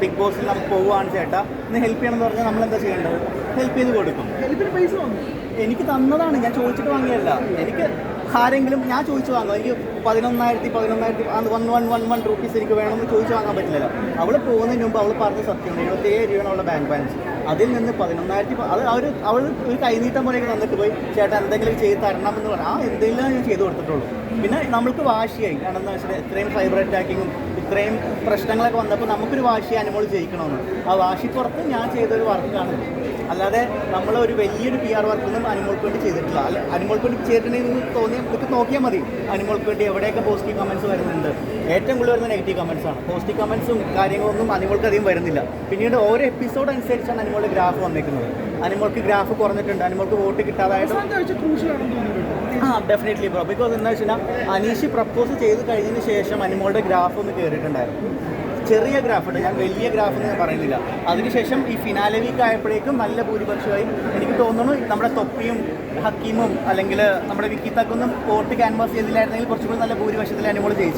Big ബോസിൽ നമുക്ക് പോവുകയാണ് ചേട്ടാ. ഇന്ന് ഹെൽപ്പ് ചെയ്യണം എന്ന് പറഞ്ഞാൽ നമ്മൾ എന്താ ചെയ്യേണ്ടത്? ഹെൽപ്പ് ചെയ്ത് കൊടുക്കും. ഹെൽപ്പിന് പൈസ എനിക്ക് തന്നതാണ് ഞാൻ ചോദിച്ചിട്ട് വാങ്ങിയല്ല എനിക്ക് ആരെങ്കിലും ഞാൻ ചോദിച്ചു വാങ്ങും. എനിക്ക് പതിനൊന്നായിരത്തി പതിനൊന്നായിരത്തി one one one one rupees എനിക്ക് വേണമെന്ന് ചോദിച്ചു വാങ്ങാൻ പറ്റില്ലല്ലോ. അവൾ പോകുന്നതിന് മുമ്പ് അവൾ പറഞ്ഞ സത്യമാണ് എഴുപത്തേഴ് രൂപയാണ് അവളുടെ ബാങ്ക് ബാലൻസ് അതിൽ നിന്ന് പതിനൊന്നായിരത്തി അത് അവർ അവൾ ഒരു കൈനീട്ടം പോലെയൊക്കെ തന്നിട്ട് പോയി ചേട്ടാ എന്തെങ്കിലും ചെയ്ത് തരണം എന്ന് പറഞ്ഞാൽ ആ എന്തെങ്കിലും ഞാൻ ചെയ്ത് കൊടുത്തിട്ടുള്ളൂ. പിന്നെ നമ്മൾക്ക് വാശിയായി. കാരണം എന്താ വെച്ചാൽ ഇത്രയും സൈബർ അറ്റാക്കിങ്ങും ഇത്രയും പ്രശ്നങ്ങളൊക്കെ വന്നപ്പോൾ നമുക്കൊരു വാശി അനുമോൾ ജയിക്കണമെന്ന്. ആ വാശിപ്പുറത്ത് ഞാൻ ചെയ്തൊരു വർക്കാണ് അല്ലാതെ നമ്മൾ ഒരു വലിയൊരു പി ആർ വർക്കൊന്നും അനിമോൾക്ക് വേണ്ടി ചെയ്തിട്ടില്ല. അല്ല അനിമോൾക്ക് വേണ്ടി ചെയ്തിട്ടുണ്ടെങ്കിൽ തോന്നിയാൽ നമുക്ക് നോക്കിയാൽ മതി അനിമോൾക്ക് വേണ്ടി എവിടെയൊക്കെ പോസിറ്റീവ് കമൻസ് വരുന്നുണ്ട്. ഏറ്റവും കൂടുതൽ വരുന്ന നെഗറ്റീവ് കമൻസ് ആണ്. പോസിറ്റീവ് കമൻസും കാര്യങ്ങളൊന്നും അനിമോൾക്ക് അധികം വരുന്നില്ല. പിന്നീട് ഓരോ എപ്പിസോഡ് അനുസരിച്ചാണ് അനിമോളുടെ ഗ്രാഫ് വന്നേക്കുന്നത്. അനിമോൾക്ക് ഗ്രാഫ് കുറഞ്ഞിട്ടുണ്ട്. അനിമോൾക്ക് വോട്ട് കിട്ടാതായിട്ട് ആ ഡെഫിനറ്റ്ലി ബ്രോ ബിക്കോസ് എന്താ വെച്ചാൽ അനീഷ് പ്രപ്പോസ് ചെയ്ത് കഴിഞ്ഞതിന് ശേഷം അനിമോളുടെ ഗ്രാഫ് ഒന്ന് കയറിയിട്ടുണ്ടായിരുന്നു ചെറിയ ഗ്രാഫ് ഉണ്ട്. ഞാൻ വലിയ ഗ്രാഫ് എന്ന് പറയുന്നില്ല. അതിനുശേഷം ഈ ഫിനാലെ വീക്ക് ആയപ്പോഴേക്കും നല്ല ഭൂരിപക്ഷമായി എനിക്ക് തോന്നുന്നു നമ്മുടെ തൊപ്പിയും ഹക്കീമും അല്ലെങ്കിൽ നമ്മുടെ വിക്കി തക്കൊന്നും കോർട്ട് ക്യാൻവാസ് ചെയ്തില്ലായിരുന്നെങ്കിൽ കുറച്ചുകൂടി നല്ല ഭൂരിപക്ഷത്തിൽ നമ്മൾ ജയിച്ചു